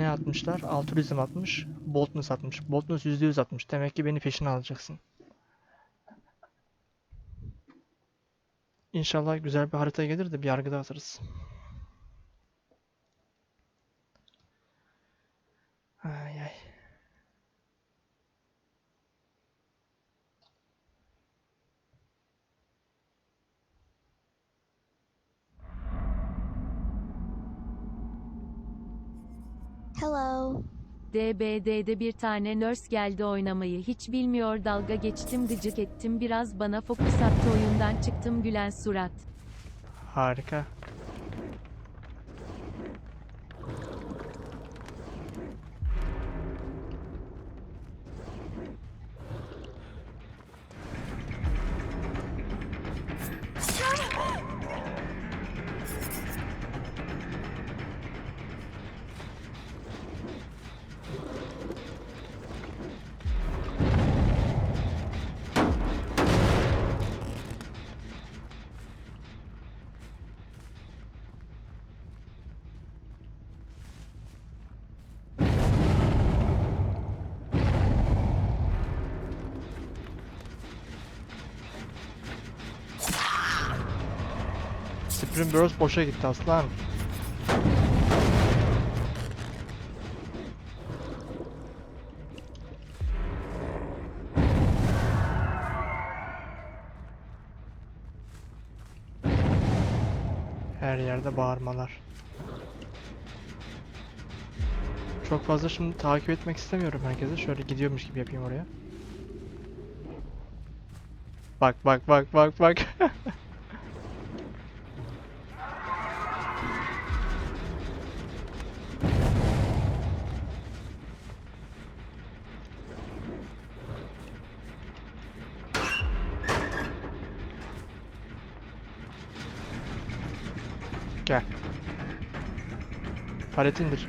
Ne atmışlar? Altruizm atmış. Boldness atmış. Boldness %100 atmış. Demek ki beni peşine alacaksın. İnşallah güzel bir harita gelir de bir yargıda atarız. Hello. DBD'de bir tane nurse geldi oynamayı hiç bilmiyor dalga geçtim gıcık ettim biraz bana fokus attı oyundan çıktım gülen surat. Harika. Spring Burst boşa gitti aslan. Her yerde bağırmalar. Çok fazla şimdi takip etmek istemiyorum herkese. Şöyle gidiyormuş gibi yapayım oraya. Bak bak bak bak bak. Gel. Palet indir.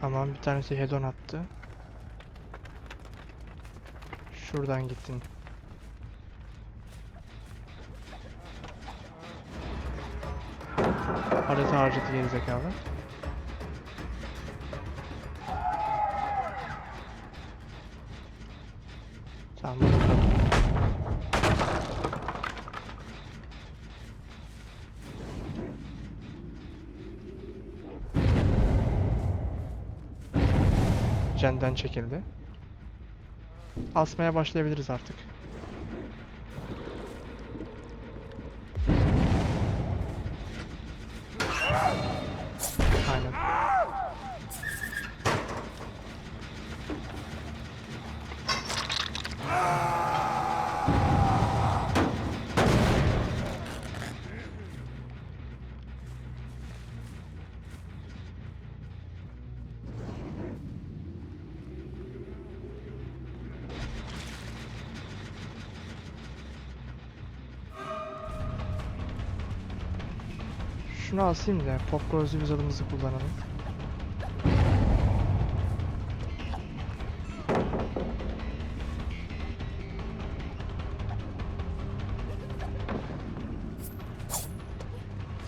Tamam bir tanesi hedon attı. Şuradan gittin. Harita harcadı gerizekalı. Cenden çekildi. Asmaya başlayabiliriz artık. Şunu asayım da pop gözlü vizadımızı kullanalım.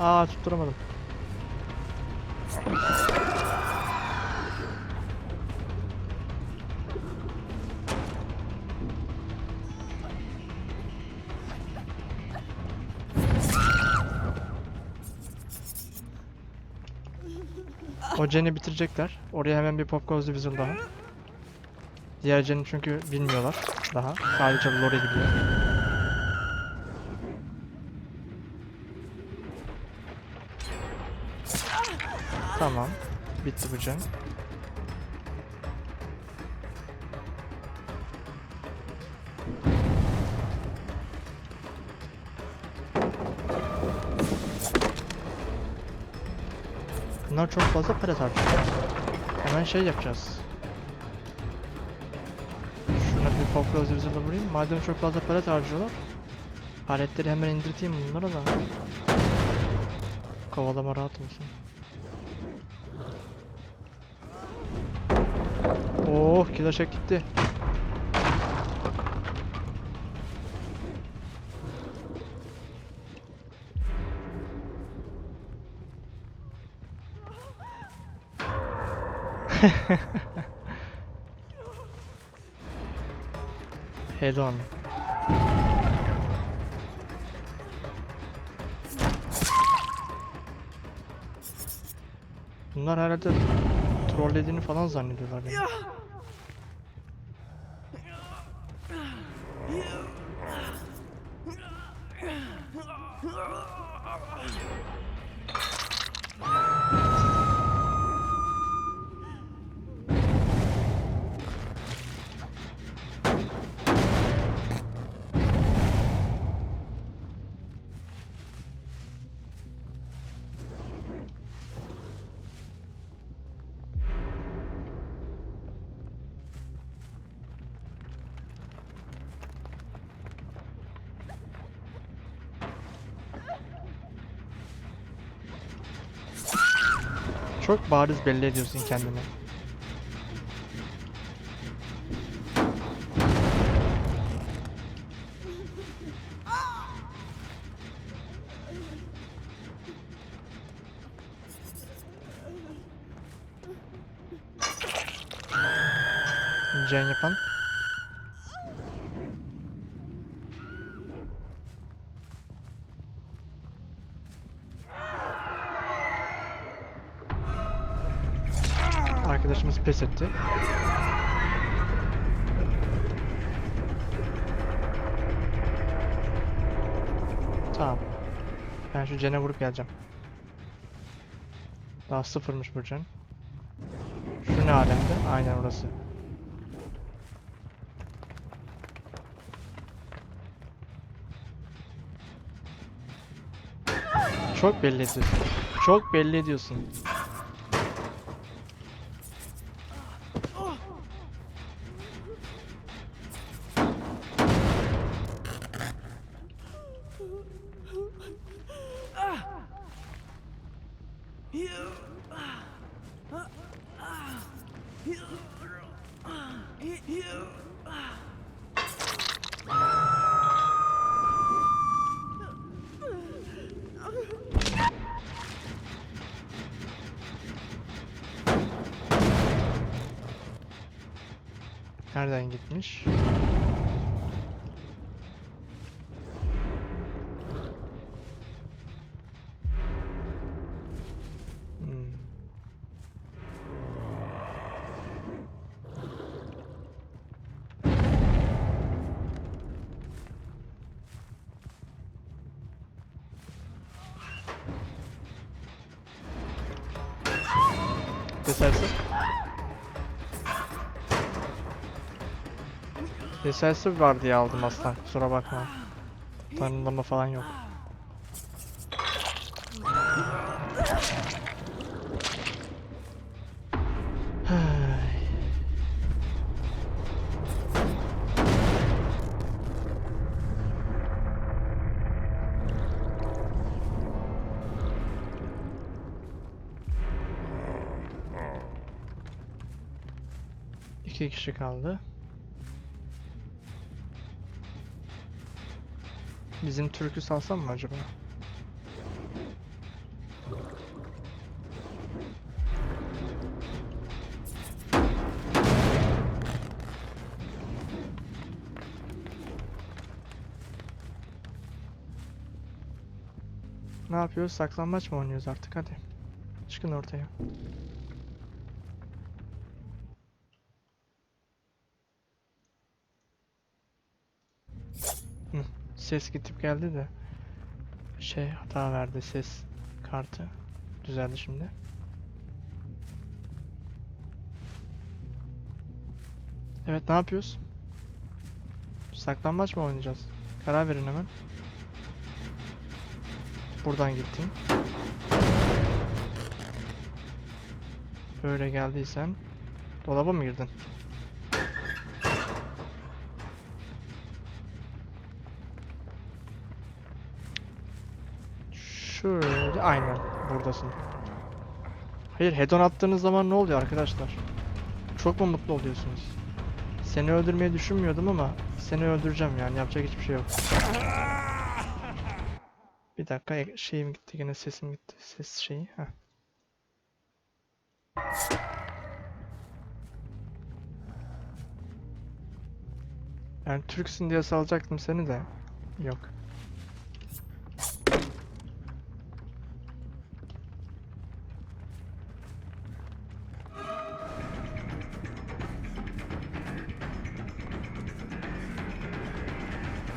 Aa tutturamadım. O Jen'i bitirecekler. Oraya hemen bir pop gözlü vizir daha. Diğer Jen'i çünkü bilmiyorlar daha. Sadece lore gidiyor. Tamam. Bitti bu Jen. Bunlar çok fazla para harcıyor. Hemen şey yapacağız. Şuna bir poplar zırzırla vurayım. Madem çok fazla para harcıyorlar. Aletleri hemen indirteyim bunlara da. Kovalama rahat olsun. Oh killer check Head on. Bunlar herhalde trollediğini falan zannediyorlar beni. Çok bariz belli ediyorsun kendini. Can. Pes etti. Tamam. Ben şu Cen'e vurup geleceğim. Daha sıfırmış bu Cen. Şu ne alemde? Aynen orası. Çok belli ediyorsun. Çok belli ediyorsun. Nereden gitmiş? Hmm. Kesersin. Decisive var diye aldım aslan. Kusura bakma. Tanımlama falan yok. İki kişi kaldı. Bizim türkü salsam mı acaba? Ne yapıyoruz? Saklambaç mı oynuyoruz artık? Hadi. Çıkın ortaya. Ses gidip geldi de şey hata verdi ses kartı düzeldi şimdi. Evet ne yapıyoruz? Saklambaç mı oynayacağız? Karar verin hemen. Buradan gittin. Böyle geldiysen dolaba mı girdin? Şöyle aynen buradasın. Hayır hedon attığınız zaman ne oluyor arkadaşlar? Çok mu mutlu oluyorsunuz? Seni öldürmeyi düşünmüyordum ama seni öldüreceğim yani yapacak hiçbir şey yok. Bir dakika e, şeyim gitti yine sesim gitti. Ses şeyi. Heh. Yani Türksün diye salacaktım seni de. Yok.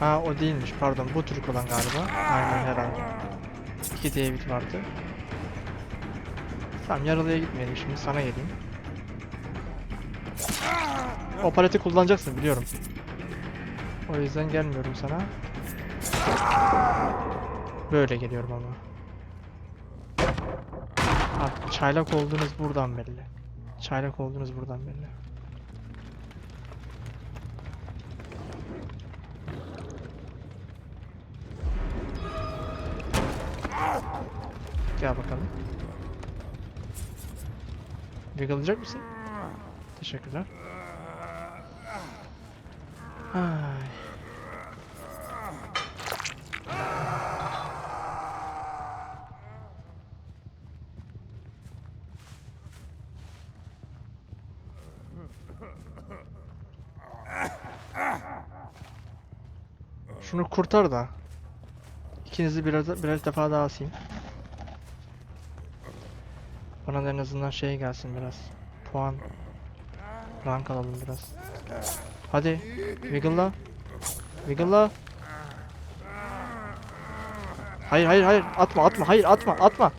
Ha o değilmiş pardon bu Türk olan galiba. Aynen herhalde. İki David vardı. Tamam yaralıya gitmeyelim şimdi sana geleyim. O kullanacaksın biliyorum. O yüzden gelmiyorum sana. Böyle geliyorum ama. Artık çaylak olduğunuz buradan belli. Çaylak olduğunuz buradan belli. Gel bakalım. Yakalayacak mısın? Teşekkürler. Ay. Şunu kurtar da. İkinizi biraz birer defa daha asayım. Bana da en azından şey gelsin biraz. Puan. Rank alalım biraz. Hadi. Wiggle'la. Wiggle'la. Hayır hayır hayır. Atma atma. Hayır atma atma.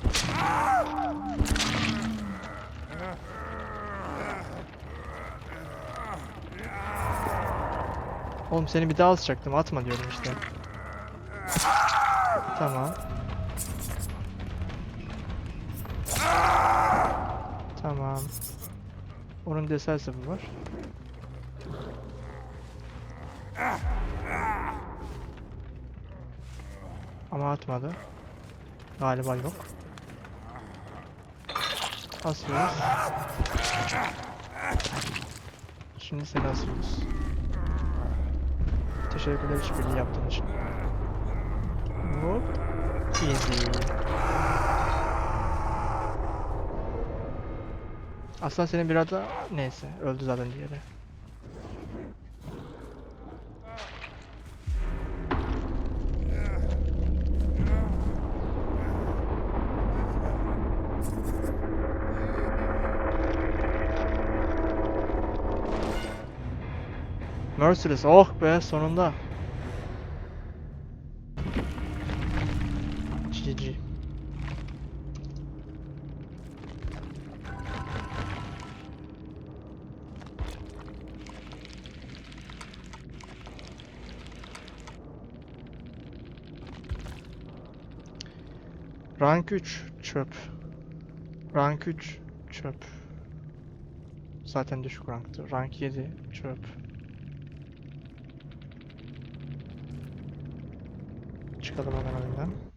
Oğlum seni bir daha asacaktım. Atma diyorum işte. Tamam. Tamam. Onun decisive'ı var. Ama atmadı. Galiba yok. Asıyoruz. Şimdi seni asıyoruz. Teşekkürler işbirliği yaptığın için. Hop. Easy. Aslan senin biraz da neyse öldü zaten diğeri. Merciless oh be sonunda. Rank 3 çöp. Rank 3 çöp. Zaten düşük ranktı. Rank 7 çöp. Çıkalım hemen oyundan.